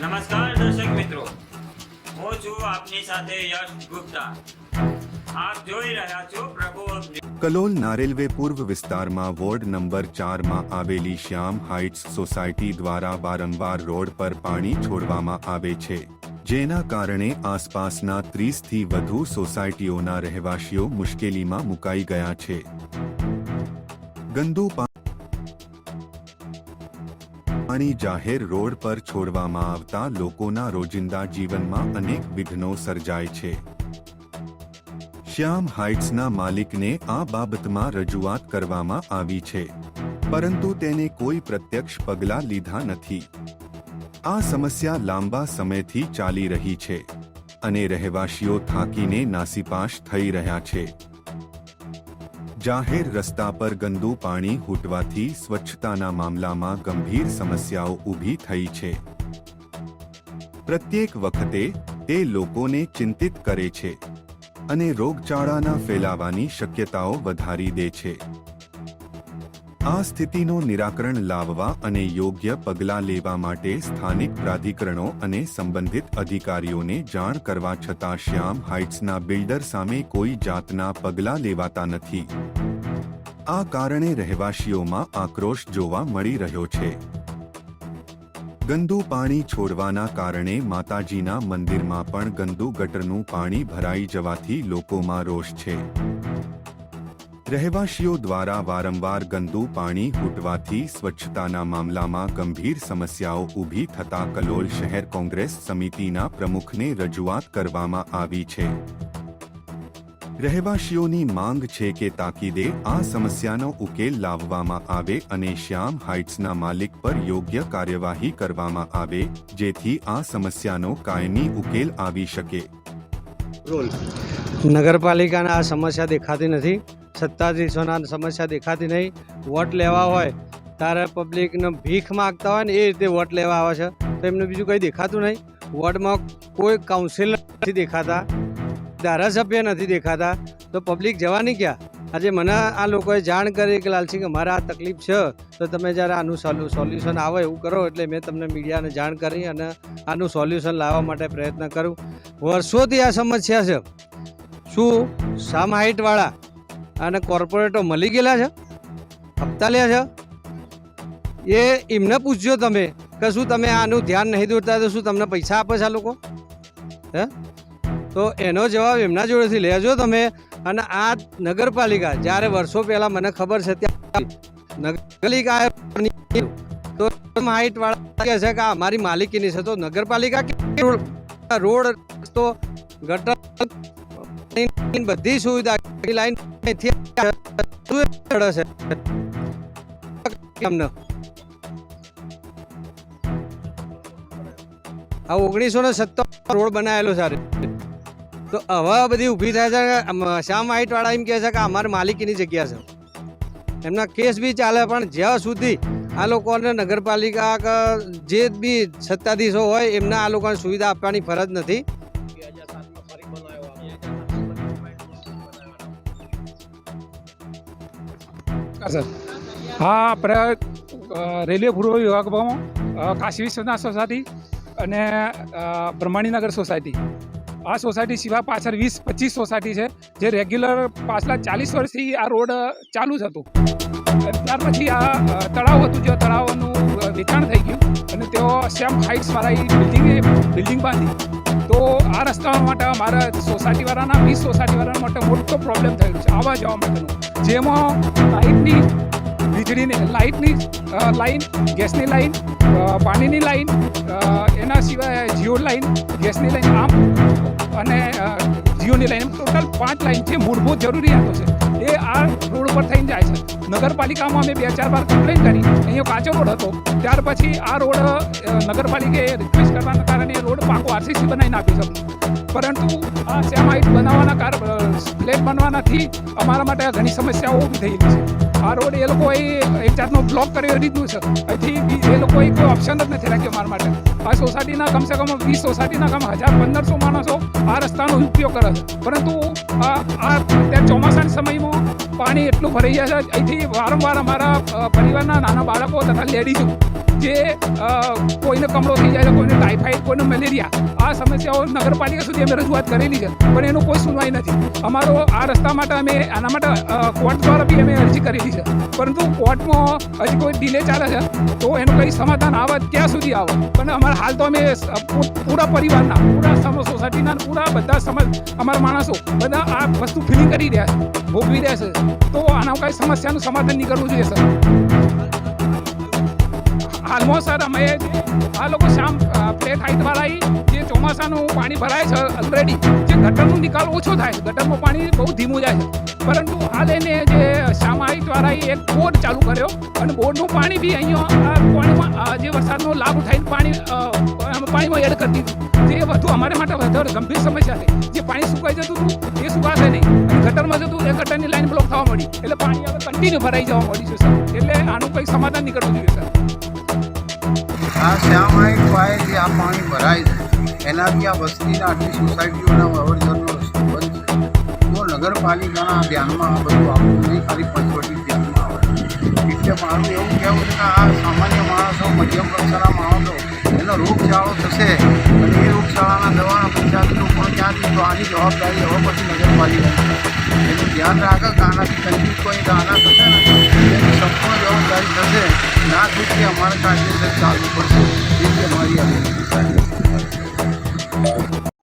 નમસ્કાર દર્શક મિત્રો. હું છું આપની સાથે યશ ગુપ્તા. આપ જોઈ રહ્યા છો પ્રભુ અગ્નિ કલોલ નારેલવે પૂર્વ વિસ્તારમાં વોર્ડ નંબર ચારમાં આવેલી શ્યામ હાઇટ્સ સોસાયટી દ્વારા વારંવાર રોડ પર પાણી છોડવામાં આવે છે. જેના કારણે આસપાસના ત્રીસથી વધુ સોસાયટીઓના રહેવાસીઓ મુશ્કેલીમાં મુકાઈ ગયા છે. ગંદુ પાણી જાહેર રોડ પર છોડવામાં આવતા લોકોના રોજિંદા જીવનમાં અનેક વિઘ્નો સર્જાય છે. શ્યામ હાઇટ્સના માલિકને આ બાબતમાં રજૂઆત કરવામાં આવી છે. પરંતુ તેને કોઈ પ્રત્યક્ષ પગલાં લીધા નથી. આ સમસ્યા લાંબા સમયથી ચાલી રહી છે અને રહેવાસીઓ થાકીને નાસીપાશ થઈ રહ્યા છે. જાહેર રસ્તા પર ગંદુ પાણી હૂટવાથી સ્વચ્છતાના મામલામાં ગંભીર સમસ્યાઓ ઊભી થઈ છે. પ્રત્યેક વખતે તે લોકોને ચિંતિત કરે છે અને રોગચાળાના ફેલાવાની શક્યતાઓ વધારી દે છે. આ સ્થિતિનું નિરાકરણ લાવવા અને યોગ્ય પગલાં લેવા માટે સ્થાનિક પ્રાધિકરણો અને સંબંધિત અધિકારીઓને જાણ કરવા છતાં શ્યામ હાઇટ્સના બિલ્ડર સામે કોઈ જાતના પગલાં લેવાતા નથી. આ કારણે રહેવાસીઓમાં આક્રોશ જોવા મળી રહ્યો છે. ગંદુ પાણી છોડવાના કારણે માતાજીના મંદિરમાં પણ ગંદુ ગટરનું પાણી ભરાઈ જવાથી લોકોમાં રોષ છે. રહેવાસીઓ દ્વારા વારંવાર ગંદુ પાણી હૂટવાથી સ્વચ્છતાના મામલામાં ગંભીર સમસ્યાઓ ઊભી થતા કલોલ શહેર કોંગ્રેસ સમિતિના પ્રમુખને રજૂઆત કરવામાં આવી છે. રહેવાસીઓની માંગ છે કે તાકીદે આ સમસ્યાનો ઉકેલ લાવવામાં આવે અને શ્યામ હાઇટ્સના માલિક પર યોગ્ય કાર્યવાહી કરવામાં આવે, જેથી આ સમસ્યાનો કાયમી ઉકેલ આવી શકે. નગરપાલિકાના આ સમસ્યા દેખાતી નથી. સત્તાધીશોના સમસ્યા દેખાતી નહીં. વોટ લેવા હોય તારે પબ્લિકને ભીખ માગતા હોય ને એ રીતે વોટ લેવા આવે છે. તો એમને બીજું કંઈ દેખાતું નહીં. વોર્ડમાં કોઈ કાઉન્સિલર નથી દેખાતા, ધારાસભ્ય નથી દેખાતા. તો પબ્લિક જવાની ક્યાં? આજે મને આ લોકોએ જાણ કરી કે લાલસિંહ, અમારે આ તકલીફ છે. તો તમે જ્યારે આનું સોલ્યુશન આવે એવું કરો, એટલે મેં તમને મીડિયાને જાણ કરી અને આનું સોલ્યુશન લાવવા માટે પ્રયત્ન કરું. વર્ષોથી આ સમસ્યા છે. શું સામ હાઇટવાળા અને કોર્પોરેટો મળી ગયેલા છે, હપ્તા લે છે. એ એમને પૂછજો તમે કે શું તમે આનું ધ્યાન નહીં દોરતા તો શું તમને પૈસા આપે છે આ લોકો? હે? તો એનો જવાબ એમના જોડેથી લેજો તમે. અને આ નગરપાલિકા, જ્યારે વર્ષો પહેલાં મને ખબર છે ત્યાં નગરપાલિકા તો હાઇટવાળા કહે છે કે આ અમારી માલિકીની છે. તો નગરપાલિકા રોડ? રોડ તો ગટર, બધી સુવિધા લાઈન આ ઓગણીસો ને સત્તર રોડ બનાવેલો છે. તો હવે બધી ઊભી થાય છે. શ્યામ વાળા એમ કહે છે. કે અમારી માલિકીની જગ્યા છે. એમના કેસ બી ચાલે, પણ જ્યાં સુધી આ લોકોને નગરપાલિકા કે જે બી સત્તાધીશો હોય, એમને આ લોકોને સુવિધા આપવાની ફરજ નથી. સર હા આપણે રેલવે પૂર્વ વિભાગમાં કાશી વિશ્વનાથ સોસાયટી અને બ્રહ્માણીનગર સોસાયટી. આ સોસાયટી સિવાય પાછળ વીસ, પચીસ સોસાયટી છે, જે રેગ્યુલર પાછલા ચાલીસ વર્ષથી આ રોડ ચાલુ જ હતું. ત્યાર પછી આ તળાવ હતું જે તળાવનું વેચાણ થઈ ગયું અને તેઓ શ્યામ હાઇટ્સવાળા એ બિલ્ડિંગે, બિલ્ડિંગ બાંધી. તો આ રસ્તા માટે અમારા સોસાયટીવાળાના, વીસ સોસાયટીવાળા માટે મોટો પ્રોબ્લેમ થયેલો છે. આવવા જવા માટેનો. જેમાં લાઇટની વીજળીની, લાઇટની લાઇન, ગેસની લાઇન પાણીની લાઇન એના સિવાય જીઓ લાઇન, ગેસની લાઇન, આમ અને જીઓની લાઇન ટોટલ પાંચ લાઇન જે મૂળભૂત જરૂરિયાતો છે. એ આ રોડ ઉપર થઈને જાય છે. નગરપાલિકામાં અમે બે ચાર વાર કમ્પ્લેન કરી. અહીંયા કાચો રોડ હતો. ત્યાર પછી આ રોડ નગરપાલિકાએ રિક્વેસ્ટ કરવાના કારણે રોડ પાકો આરસીસી બનાવીને આપી શકું પરંતુ આ સેમ હાઇટ બનાવવાના કાર ફ્લેટ બનવાનાથી અમારા માટે ઘણી સમસ્યાઓ ઊભી થયેલી છે. આ રોડ એ લોકોએ એક જાતનો બ્લોક કર્યો દીધું છે. અહીંથી એ લોકોએ કોઈ ઓપ્શન જ નથી રાખ્યો મારા માટે. આ સોસાયટીના કમસે કમ વીસ સોસાયટીના કમ હજાર પંદરસો માણસો આ રસ્તાનો ઉપયોગ કરે છે. પરંતુ આ અત્યારે ચોમાસાના સમયમાં પાણી એટલું ભરાઈ જાય છે. અહીંથી વારંવાર અમારા પરિવારના નાના બાળકો તથા લેડીઝો જે કોઈને કમળો થઈ જાય છે, કોઈને ટાઇફાઇડ કોઈને મેલેરિયા, આ સમસ્યાઓ નગરપાલિકા સુધી અમે રજૂઆત કરેલી છે, પણ એનું કોઈ સુનવાઈ નથી. અમારો આ રસ્તા માટે અમે, આના માટે કોર્ટ દ્વારા બી અમે અરજી કરેલી છે. પરંતુ કોર્ટમાં હજી કોઈ ડિલે ચાલે છે, તો એનું કંઈ સમાધાન આવે ત્યાં સુધી આવે? પણ અમારા હાલ તો અમે પૂરા પરિવારના, પૂરા સમ, સોસાયટીના, પૂરા બધા સમાજ, અમારા માણસો બધા આ વસ્તુ ફિલિંગ કરી રહ્યા છે, ભોગવી રહ્યા છે. તો આના કાંઈ સમસ્યાનું સમાધાન નીકળવું જોઈએ, સર. હાલમાં સર અમે આ લોકો શામ ફ્લેટ હાઈટ વાળા જે ચોમાસાનું પાણી ભરાય છે ઓલરેડી જે ગટરનું નિકાલ ઓછો થાય છે ગટરમાં પાણી બહુ ધીમું જાય છે. પરંતુ હાલ એને જે શામ વાળાએ એક બોર્ડ ચાલુ કર્યો અને બોર્ડનું પાણી બી અહીંયા પાણીમાં જે વરસાદનો લાભ ઉઠાવીને પાણી પાણીમાં એડ કરી દીધું. જે વધુ અમારે માટે વધારે ગંભીર સમસ્યા છે. જે પાણી સુકાઈ જતું હતું, એ સુકાશે નહીં. ગટરમાં જતું, એ ગટરની લાઈન બ્લોક થવા મળી. એટલે પાણી હવે કન્ટિન્યુ ભરાઈ જવા મળ્યું છે, સર. એટલે આનું કંઈક સમાધાન નીકળવું જોઈએ, સર. આ શ્યામાઇટ પાયેથી આ પાણી ભરાય છે. એનાથી આ વસ્તીના આટલી સોસાયટીઓના અવરજનનો રસ્તો બંધ છે તો નગરપાલિકાના ધ્યાનમાં આ બધું આવતું નહીં, ખાલી પંચવટી ધ્યાનમાં આવે એટલે મારું એવું કહેવું છે કે આ સામાન્ય માણસો મધ્યમ કક્ષાના માણસો, એનો રોગચાળો થશે અને એ રોગચાળાના દવાના પંચાયતનું પણ ક્યાંથી તો આની જવાબદારી હવે પછી નગરપાલિકા એનું ધ્યાન રાખે કે આનાથી કંઈ કોઈ દાના થશે ને એની સંપૂર્ણ જવાબદારી થશે. લાખ રૂપિયા મારે કાઢી અંદર ચાલવું પડશે.